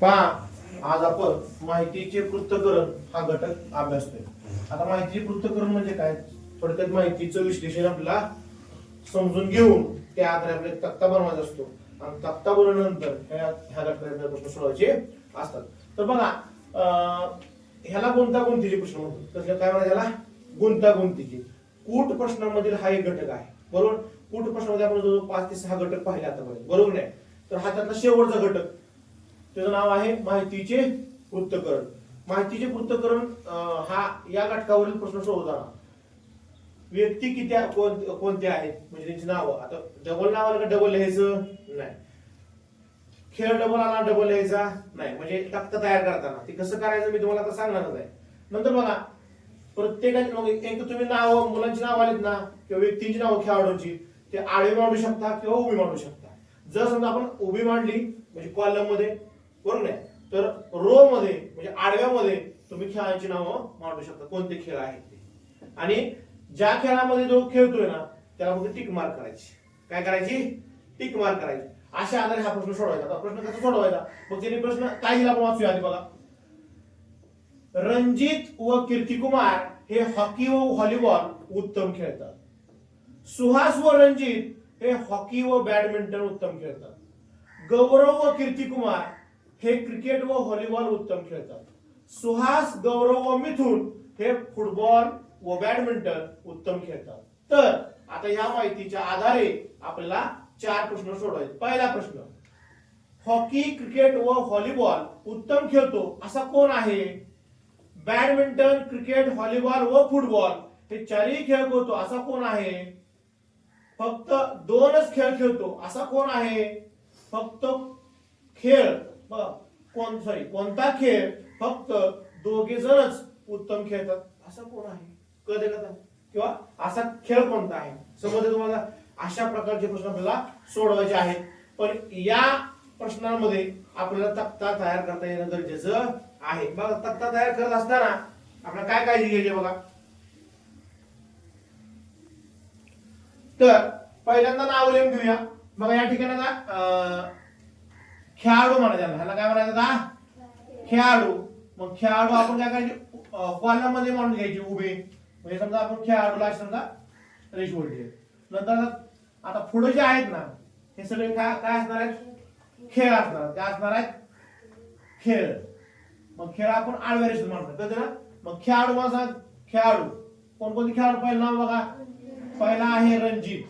पहा आज आपण माहितीचे पृथ्थकरण हा घटक अभ्यासतोय. आता माहितीचे पृथ्थकरण म्हणजे काय? थोडक्यात माहितीचं विश्लेषण आपल्याला समजून घेऊन त्या आधारे आपल्याला एक तक्ता बनवायचा असतो. आणि तक्ता बनवल्यानंतर ह्या ह्या घटकाचे प्रश्न सोडवायचे असतात. तर बघा ह्याला गुंतागुंतीचे प्रश्न म्हणतात. कसले काय म्हणा ह्याला गुंतागुंतीचे. कूट प्रश्नामधील हा एक घटक आहे. बरोबर? कूट प्रश्नामध्ये आपण जवळ पाच ते सहा घटक पाहिले आतापर्यंत. बरोबर नाही? तर हा त्यातला शेवटचा घटक. त्याचं नाव आहे माहितीचे पृथ्थकरण माहितीचे पृथ्थकरण हा या घटकावरील प्रश्न सोडवताना. व्यक्ती किती कोण- कोणत्या आहेत म्हणजे त्यांची नावं. आता डबल नाव आलं का डबल लिहायचं? नाही. खेळ डबल आला डबल लिहायचा? नाही. म्हणजे तक्ता तयार करताना. ते कसं करायचं मी तुम्हाला आता सांगणारच आहे. नंतर बघा प्रत्येकाची मग एक तुम्ही नाव मुलांची नाव आलीत ना किंवा व्यक्तींची नावं खेळाडूंची ते आडवी मांडू शकता किंवा उभी मांडू शकता. जर समजा आपण उभी मांडली म्हणजे कॉलममध्ये बरोबर नाही. तर रो मध्ये म्हणजे आडव्यामध्ये तुम्ही खेळांची नावं मांडू शकता. कोणते खेळ आहेत ते? आणि ज्या खेळामध्ये जो खेळतोय ना त्याला फक्त टिक मार्क करायची. काय करायची? टिक मार्क करायची. अशा आधारे हा प्रश्न सोडवायचा. प्रश्न कसा सोडवायचा? मग त्यांनी प्रश्न काय दिला आपण वाचूया आधी बघा. रणजित व कीर्तिकुमार हे हॉकी व व्हॉलीबॉल उत्तम खेळतात. सुहास व रणजित हे हॉकी व बॅडमिंटन उत्तम खेळतात. गौरव व कीर्तिकुमार हे क्रिकेट व व्हॉलीबॉल उत्तम खेळतात. सुहास गौरव व मिथुन हे फुटबॉल व बॅडमिंटन उत्तम खेळतात. तर आता ह्या माहितीच्या आधारे आपल्याला चार प्रश्न सोडवायचे. पहिला प्रश्न हॉकी क्रिकेट व व्हॉलीबॉल उत्तम खेळतो असा कोण आहे? बॅडमिंटन क्रिकेट व्हॉलीबॉल व फुटबॉल हे चारही खेळ खेळतो असा कोण आहे? फक्त दोनच खेळ खेळतो असा कोण आहे? फक्त खेळ. कोण सॉरी कोणता खेळ फक्त दोघे जणच उत्तम खेळतात? असं कोण आहे? कळते का किंवा असा खेळ कोणता आहे? समजते तुम्हाला? अशा प्रकारचे प्रश्न आपल्याला सोडवायचे आहेत. पण या प्रश्नांमध्ये आपल्याला तक्ता तयार करता येणं गरजेचं आहे. बघा तक्ता तयार करत असताना आपल्याला काय काळजी घ्यायची बघा? तर पहिल्यांदा नाव लिहून घेऊया. बघा या ठिकाणी खेळाडू म्हणायचं ह्याला काय म्हणायचं का खेळाडू. मग खेळाडू आपण काय करायचे? कॉलममध्ये मांडून घ्यायची उभे. म्हणजे समजा आपण खेळाडूला समजा रेश बोलते नंतर आता- पुढे जे आहेत ना हे सगळे काय काय असणार आहेत? खेळ असणार. काय असणार आहेत? खेळ. मग खेळ आपण आडव्या रेषेत मांडतो कळते ना? मग खेळाडू माझा खेळाडू. कोणकोणते खेळाडू पहिलं नाव बघा. पहिला आहे रणजित.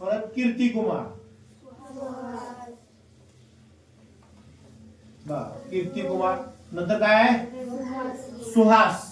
परत कीर्ती कुमार. कीर्ती कुमार. नंतर काय आहे? सुहास.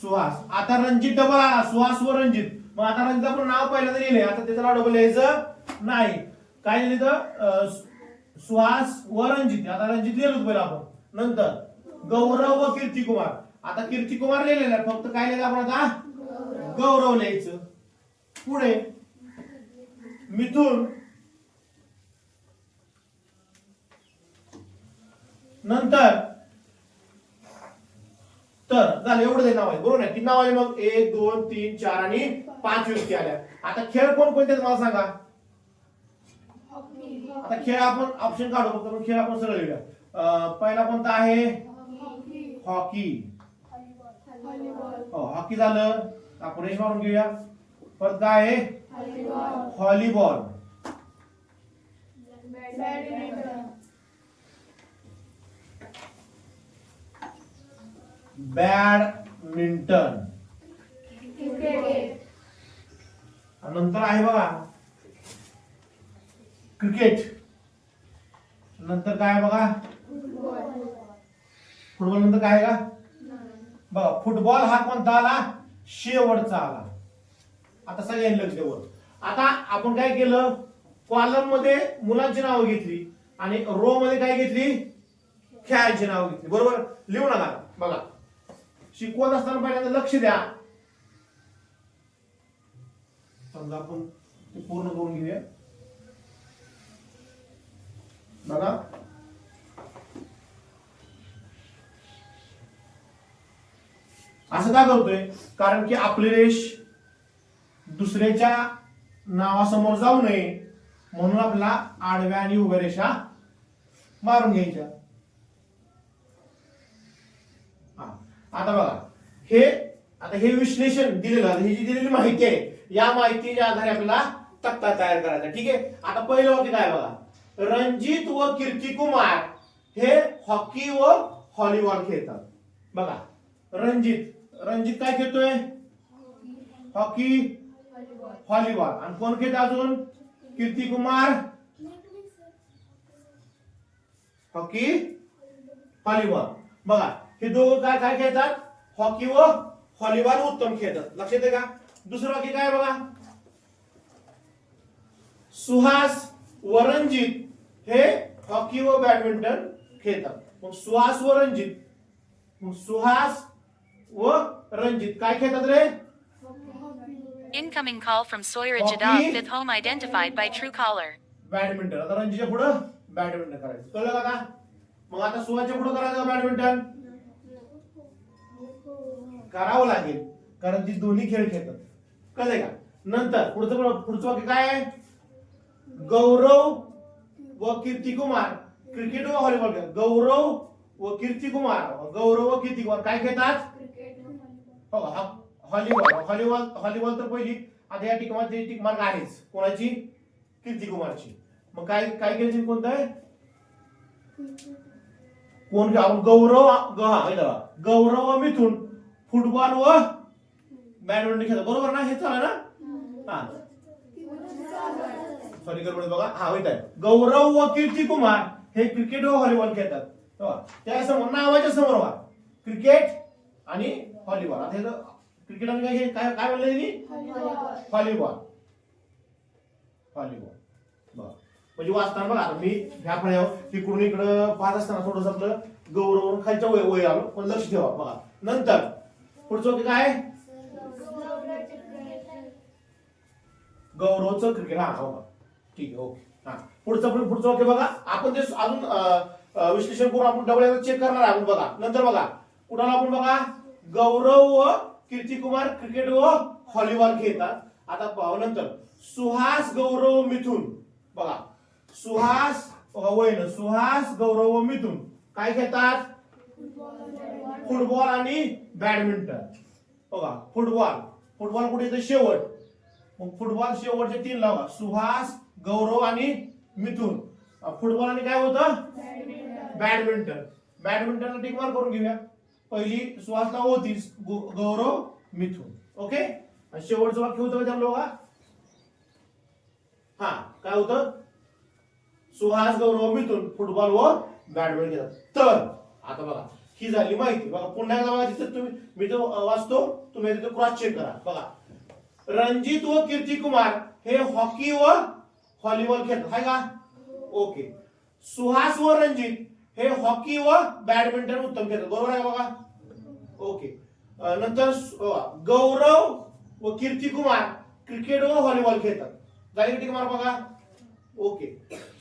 सुहास. आता रणजित डबल आला. सुहास व रणजित. मग आता रणजित आपण नाव पहिल्यांदा लिहिले आता त्याचं नाव डबल लिहायचं नाही. काय लिहिलं तर सुहास व रणजित. आता रणजित लिहिलं पहिलं आपण. नंतर गौरव व कीर्ती कुमार. आता कीर्ती कुमार लिहिलेलं आहे. फक्त काय लिहिलं आपण आता? गौरव लिहायचं. पुढे. मिथुन नंतर तर झालं एवढं ते नाव आहे बरोबर आहे? किती नाव आहे मग एक दोन तीन चार आणि पाच व्यक्ती आल्या. आता खेळ कोण कोणते मला सांगा? आता खेळ आपण ऑप्शन काढू फक्त खेळ आपण सरळ लिहूया. पहिला कोणता आहे? हॉकी. हो हॉकी झालं. आपण रेष मारून घेऊया. परत काय आहे? Volleyball badminton. नंतर आहे बघा. क्रिकेट. नंतर काय आहे बघा? फुटबॉल नंतर काय आहे का? बघा फुटबॉल हा कोणता आला? शेवटचा आला. आता सगळ्यांनी लक्ष देऊ आता आपण काय केलं? कॉलममध्ये मुलांची नावं घेतली आणि रो मध्ये काय घेतली? खेळांची नावं घेतली. बरोबर? लिहू नका. बघा. शिकवत असताना पहिल्यांदा लक्ष द्या. समजा आपण ते पूर्ण करून घेऊया. बघा. असं का करतोय? कारण की आपली रेश दुसऱ्याच्या नावासमोर जाऊ नये म्हणून आपला आडव्या आणि उभ्या रेषा मारून घ्यायच्या. आता बघा हे आता हे विश्लेषण दिलेलं हे ही जी दिलेली माहिती आहे या माहितीच्या आधारे आपला तक्ता तयार करायचा. ठीक आहे? आता पहिलं वाक्य काय बघा? रणजित व कीर्ती कुमार हे हॉकी व हॉलीबॉल खेळतात. बघा रणजित रणजित काय खेळतोय? हॉकी. व्हॉलीबॉल आणि कोण खेळत अजून? कीर्ती कुमार. हॉकी? व्हॉलीबॉल बघा हे दोघं काय काय खेळतात? हॉकी व व्हॉलीबॉल उत्तम खेळतात. लक्षात आहे का? दुसरं वाक्य काय बघा? सुहास व रणजित हे हॉकी व बॅडमिंटन खेळतात. मग सुहास व रणजित मग सुहास व रणजित. काय खेळतात रे? Incoming call from Sawyer Hockey. Jadab, fifth home identified by Truecaller. Badminton आता रणजीच्या पुढं बॅडमिंटन करायचं. कळलं का? मग आता सुहासच्या पुढं करायचं बॅडमिंटन करावं लागेल. कारण ती दोन्ही खेळ खेळतात. कळलंय का? नंतर पुढचं पुढचं वाक्य काय आहे? गौरव व कीर्ती कुमार. क्रिकेट व व्हॉलीबॉल खेळतात गौरव व कीर्ती कुमार. गौरव व कीर्ती कुमार. काय खेळतात? हो? हा- व्हॉलीबॉल व्हॉलीबॉल व्हॉलीबॉल तर पहिली. आता या टिकमार टिक मार्क आहेच. कोणाची? कीर्ती कुमारची. मग काय काय केलं कोणतं? आहे कोण गौरव. गौरव व मिथून फुटबॉल व बॅडमिंटन खेळतात बरोबर ना? हे चालेल ना? हा. सॉरी गडबड बघा. हा होत आहे. गौरव व कीर्ती कुमार हे क्रिकेट व व्हॉलीबॉल खेळतात. त्या समोर नावाच्या समोर वा क्रिकेट आणि व्हॉलीबॉल आता हे क्रिकेट आणि काय हे- काय काय म्हणलं त्यांनी? व्हॉलीबॉल व्हॉलीबॉल बरं. म्हणजे वाचताना बघा मी ह्या फळ्यावर इकडून इकडं पाहत असताना थोडस आपलं गौरव खालच्या वय वय आलो पण लक्ष ठेवा बघा. नंतर पुढचं वाक्य काय? गौरवचं क्रिकेट. हा हो ठीक आहे ओके. हा. पुढचं पण पुढचं ओके बघा. आपण ते अजून विश्लेषण करून आपण डबल चेक करणार आहे आपण बघा. नंतर बघा. कुणाला आपण बघा? गौरव व कीर्ती कुमार क्रिकेट व व्हॉलीबॉल खेळतात. आता पाहू नंतर. सुहास गौरव मिथून. बघा. सुहास बघा वयन सुहास गौरव व मिथून काय खेळतात? फुटबॉल आणि बॅडमिंटन. बघा फुटबॉल. फुटबॉल कुठे येतं? शेवट. मग फुटबॉल शेवटचे तीन लावा. सुहास गौरव आणि मिथून. फुटबॉल आणि काय होतं? बॅडमिंटन. बॅडमिंटन टिक मार्क करून घेऊया. पहिली सुहासला होतीच गौ- गौरव मिथून. ओके शेवटचं वाक्य होतं का त्याला बघा हा काय होतं? सुहास गौरव मिथून फुटबॉल व बॅडमिंटन घेतात तर आता बघा ही झाली माहिती. बघा पुन्हा एकदा बघा तिथे तुम्ही मी तो वाचतो तुम्ही तिथे क्रॉस चेक करा. बघा रणजित व कीर्ती कुमार हे हॉकी व व्हॉलीबॉल खेळतात. हाय का? ओके सुहास व रणजित हे हॉकी व बॅडमिंटन उत्तम खेळतात. बरोबर आहे बघा? ओके. नंतर गौरव व कीर्ती कुमार क्रिकेट व व्हॉलीबॉल खेळतात. झाली का टिक मार बघा? ओके.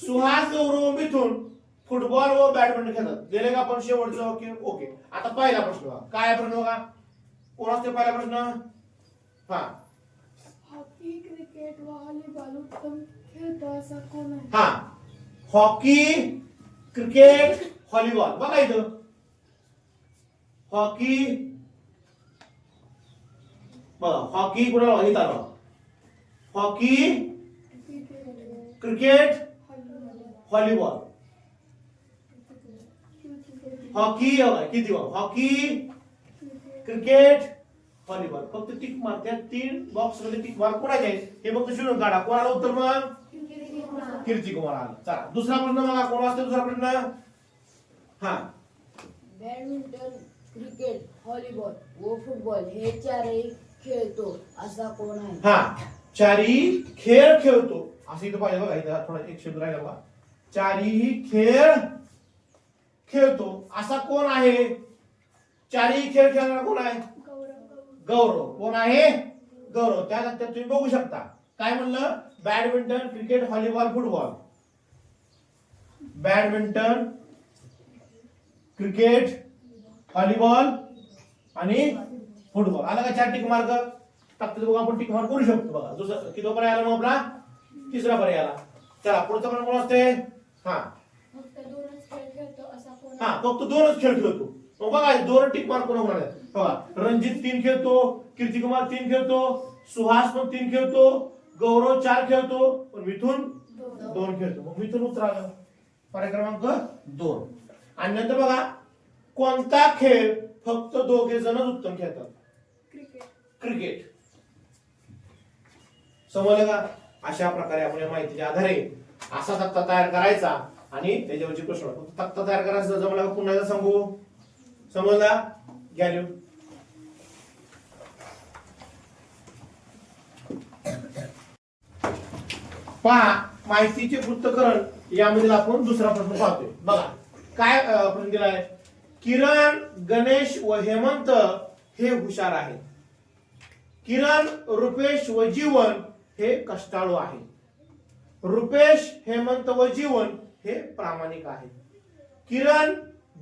सुहास गौरव मिथून फुटबॉल व बॅडमिंटन खेळतात. दिले का आपण शेवटचं? Okay okay. आता पहिला प्रश्न बघा. काय आहे प्रश्न बघा? कोण असते पहिला प्रश्न? हा. हॉकी क्रिकेट व व्हॉलीबॉल उत्तम खेळतो असा कोण हा. हॉकी क्रिकेट व्हॉलीबॉल बघा इथं. हॉकी. बघा हॉकी कुणाला हॉकी आलं. हॉकी क्रिकेट व्हॉलीबॉल हॉकी किती हॉकी क्रिकेट व्हॉलीबॉल फक्त टिक मार त्या तीन बॉक्समध्ये टिक मार कोणाचे हे फक्त शोधून काढा. कोणाला उत्तर मग कीर्ती कुमार आला. चला दुसरा प्रश्न बघा कोण वाचतो दुसरा प्रश्न? हा. बॅडमिंटन क्रिकेट व्हॉलीबॉल व फुटबॉल हे चारही खेळतो असा कोण आहे? हा. चारी खेळ खेळतो. असं इथं पाहिजे बघा इथं थोडा एक शब्द राहिला बघा. चारीही खेळ खेळतो. असा कोण आहे? चारही खेळ खेळणारा कोण आहे? गौरव. कोण आहे? गौरव. त्या तुम्ही बघू शकता. काय म्हणलं? Badminton cricket volleyball football. Badminton cricket volleyball आणि फुटबॉल. आला का चार टिक मार्क? टाकतो बघा आपण टिक मार्क करू शकतो बघा. दुसरा किती पर्याय आला मग आपला? तिसरा पर्याय आला. चला पुढचा पण कोण असते हा. हा फक्त दोनच खेळ खेळतो. मग बघा दोन टिक मार्क कोण होणार बघा रणजित तीन खेळतो कीर्तिकुमार तीन खेळतो सुहास पण तीन खेळतो गौरव चार खेळतो पण मिथून दोन. खेळतो. मग मिथून उत्तर आलं पर्याय क्रमांक दोन. आणि नंतर बघा कोणता खेळ फक्त दोघे जणच उत्तम खेळतात? क्रिकेट. समजलं का? अशा प्रकारे आपण या माहितीच्या आधारे असा तक्ता तयार करायचा आणि त्याच्यावरची प्रश्न. फक्त तक्ता तयार करायचा जमला का? पुन्हा सांगू? समजला? घ्या पहा माहितीचे पृथ्थकरण यामधील आपण दुसरा प्रश्न पाहतोय. बघा काय अं, प्रश्न दिलाय किरण गणेश व हेमंत हे हुशार आहेत. किरण रुपेश व जीवन हे कष्टाळू आहे रुपेश हेमंत व जीवन हे प्रामाणिक आहे किरण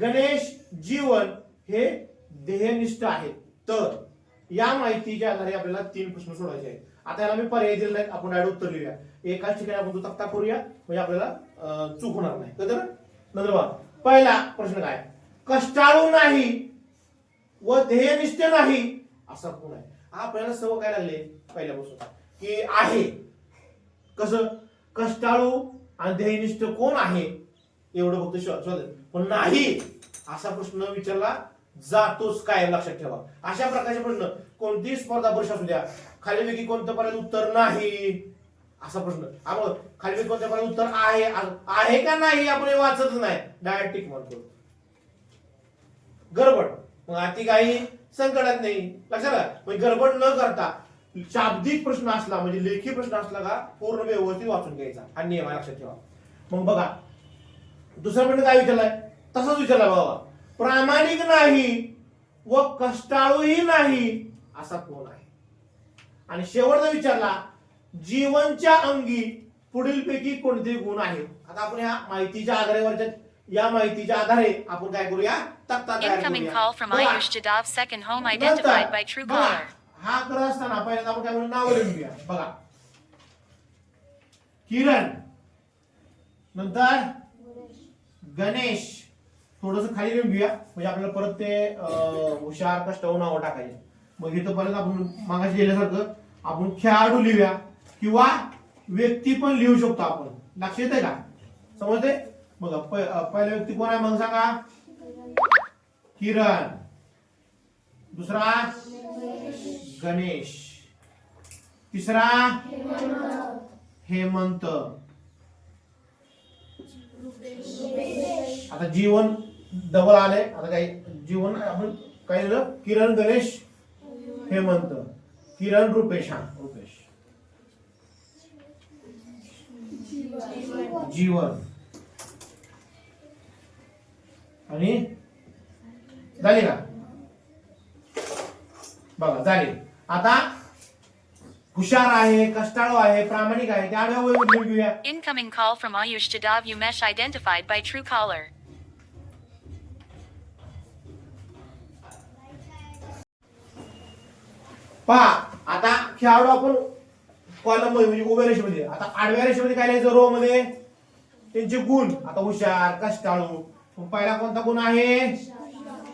गणेश जीवन हे ध्येयनिष्ठ आहेत. तर या माहितीच्या आधारे आपल्याला तीन प्रश्न सोडायचे आहेत. आता याला मी पर्याय दिलेला आहे. आपण डायरेक्ट उत्तर लिहूया. एकाच ठिकाणी आपण तो तक्ता करूया. म्हणजे आपल्याला चूक होणार नाही. तर नंतर बघा. पहिला प्रश्न काय? कष्टाळू नाही व ध्येयनिष्ठ नाही. असा कोण आहे? आपल्याला सवय काय लागले पहिल्यापासून? की आहे. कसं? कष्टाळू आणि ध्येयनिष्ठ कोण आहे? एवढं फक्त शोध. पण नाही. असा प्रश्न विचारला जातोच काय लक्षात ठेवा. अशा प्रकारचे प्रश्न कोणतीही स्पर्धा परीक्षा असू द्या. खालीपैकी कोणतं पर्यंत उत्तर नाही. असा प्रश्न. आपण खाली कोणत्या पण उत्तर आहे? आहे का नाही आपण हे वाचतच नाही. डायटिक म्हणतो गडबड. मग अति काही संकटात नाही. लक्षात म्हणजे गडबड न करता शाब्दिक प्रश्न असला म्हणजे लेखी प्रश्न असला का पूर्ण व्यवस्थित वाचून घ्यायचा. हा नियम आहे लक्षात ठेवा. मग बघा. दुसरा प्रश्न काय विचारलाय? तसाच विचारला बाबा प्रामाणिक नाही व कष्टाळूही नाही असा कोण आहे? आणि शेवटचा विचारला जीवनच्या अंगी पुढीलपैकी कोणते गुण आहेत? आता आपण या माहितीच्या आधारेवरच्या या माहितीच्या आधारे आपण काय करूया? तक्ता तयार करूया. हा करत असताना पहिल्यांदा आपण काय नाव लिहून घेऊया. बघा. किरण. नंतर? गणेश. थोडस खाली लिहून घेऊया. म्हणजे आपल्याला परत ते हुशार कष्टावून नावं टाकायचे. मग इथं परत आपण मागाशी लिहिल्यासारखं आपण खेळाडू लिहूया. किंवा व्यक्ती पण लिहू शकतो आपण. लक्ष येते का? समजते? बघा पहिला व्यक्ती कोण आहे मग सांगा? किरण. दुसरा? गणेश. तिसरा? हेमंत. आता जीवन डबल आले आता काही जीवन आपण काय किरण गणेश हेमंत. किरण रुपेश. हा रुपेश. जीवन. आणि? झाले का? बघा झाले. आता हुशार आहे कष्टाळू आहे प्रामाणिक आहे. त्या लिहून घेऊया. Incoming call from Ayush Jadав, Umesh identified by True caller. पहा आता खेळाडू आपण कॉलममध्ये म्हणजे उभ्या रेषेमध्ये. आता आडव्या रेषेमध्ये काय लिहायचं? रो मध्ये? त्यांचे गुण. आता हुशार कष्टाळू. मग पहिला कोणता गुण आहे?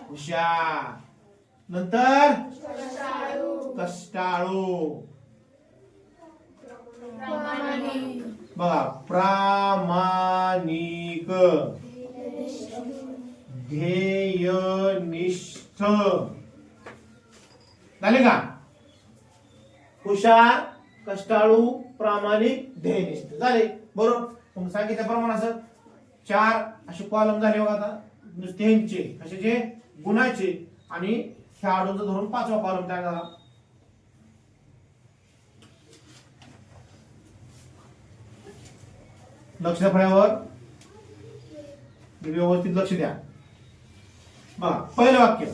हुशार. नंतर? कष्टाळू. बघा प्रामाणिक. ध्येयनिष्ठ. झाले का? हुशार कष्टाळू प्रामाणिक ध्येयनिष्ठ. झाले. बरोबर? मग सांगितल्याप्रमाणे असं चार असे कॉलम झाले बघा आता. असे जे गुणाचे. आणि खेळाडूंचं धरून पाचवा कॉलम तयार झाला. लक्ष फळ्यावर. व्यवस्थित लक्ष द्या. बघा पहिलं वाक्य.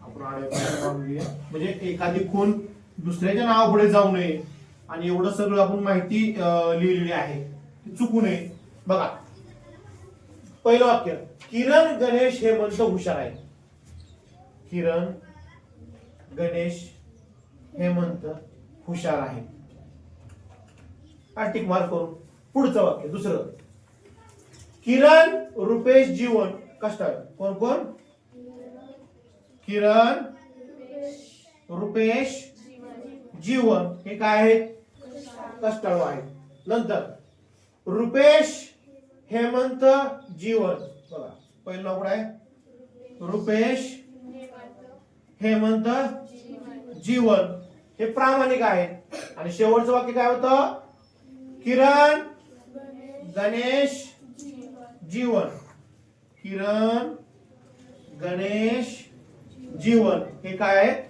आपण म्हणजे एखादी खून दुसऱ्याच्या नावापुढे जाऊ नये. आणि एवढं सगळं आपण माहिती लिहिलेली आहे. ती चुकू नये. बघा. पहिलं वाक्य. किरण गणेश हेमंत हुशार आहे किरण गणेश हेमंत हुशार आहे हा टिक मार्क करून पुढचं वाक्य दुसरं. किरण रुपेश जीवन. कष्ट कोण कोण? किरण रुपेश जीवन हे काय आहेत कष्टाळू आहे. नंतर रुपेश हेमंत जीवन. बघा पहिलं नाव आहे. रुपेश हेमंत जीवन. हे प्रामाणिक आहे. आणि शेवटचं वाक्य काय होतं? किरण गणेश जीवन. किरण गणेश जीवन. हे काय आहे?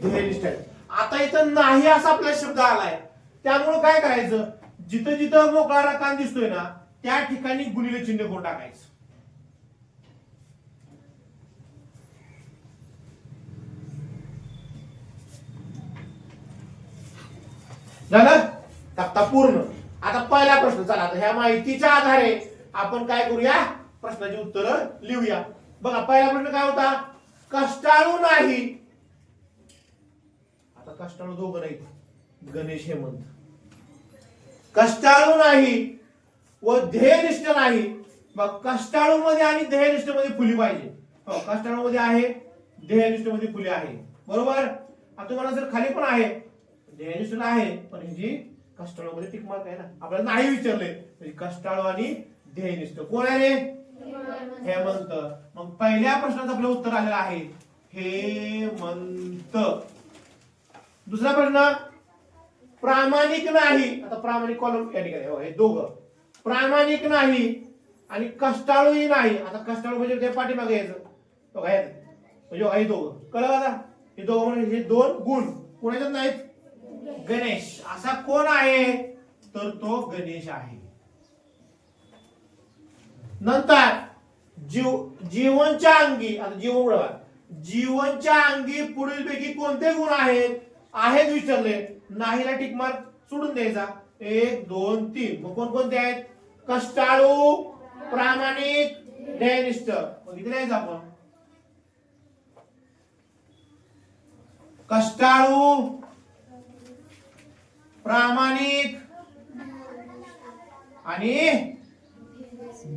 ध्येयनिष्ठ आहे. आता इथं नाही असा आपला शब्द आलाय. त्यामुळे काय करायचं? जिथं जिथं मोकळा रकान दिसतोय ना त्या ठिकाणी गुणिले चिन्ह कोण टाकायचं? झालं? तक्ता पूर्ण. आता पहिला प्रश्न चला आता ह्या माहितीच्या आधारे आपण काय करूया? प्रश्नाची उत्तर लिहूया. बघा पहिला प्रश्न काय होता? कष्टाळू नाही कष्टाळू दोघं नाही गणेश हेमंत. कष्टाळू नाही व ध्येयनिष्ठ नाही. मग कष्टाळू मध्ये आणि ध्येयनिष्ठमध्ये फुली पाहिजे. हो कष्टाळू मध्ये आहे ध्येयनिष्ठमध्ये फुली आहे. बरोबर? आता तुम्हाला जर खाली पण आहे ध्येयनिष्ठ आहे पण ही जी कष्टाळू मध्ये टिक मार्क आहे ना आपल्याला नाही विचारले म्हणजे कष्टाळू आणि ध्येयनिष्ठ. कोण आहे हेमंत. मग पहिल्या प्रश्नाचं आपलं उत्तर आलेलं आहे. हेमंत. दुसरा प्रश्न प्रामाणिक नाही. आता प्रामाणिक कॉलम या ठिकाणी. हो, हे दोघं. प्रामाणिक नाही आणि कष्टाळूही नाही. आता कष्टाळू म्हणजे ते पाठीमागे यायचं. बघा म्हणजे हो, हे दोघं. कळलं आता? हे दोघं म्हणजे हे दोन गुण. कोणाच्यात नाहीत? गणेश. असा कोण आहे? तर तो गणेश आहे. नंतर जीव जीवनच्या अंगी आता जीवन जीवनच्या अंगी पुढील पैकी कोणते गुण आहेत? आहेत विचारले नाहीला टिक मार्क सोडून द्यायचा एक दोन तीन. मग कोण कोणते आहेत? कष्टाळू प्रामाणिक ध्येयनिष्ठ मग इथे लिहायचं आपण. कष्टाळू प्रामाणिक आणि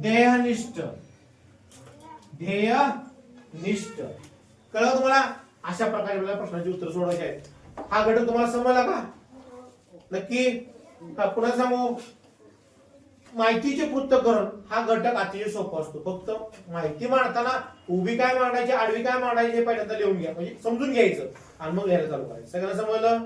देहनिष्ठ. ध्येयनिष्ठ कळलं तुम्हाला? अशा प्रकारे आपल्याला प्रश्नाची उत्तर सोडवायची आहेत. हा घटक तुम्हाला समजला का? नक्की? पुन्हा सांगू माहितीचे पृथ्थकरण हा घटक अतिशय सोपा असतो. फक्त माहिती मांडताना उभी काय मांडायची आडवी काय मांडायची हे पहिल्यांदा लिहून घ्या. म्हणजे समजून घ्यायचं. आणि मग लिहायला चालू करायचं. सगळ्यांना समजलं?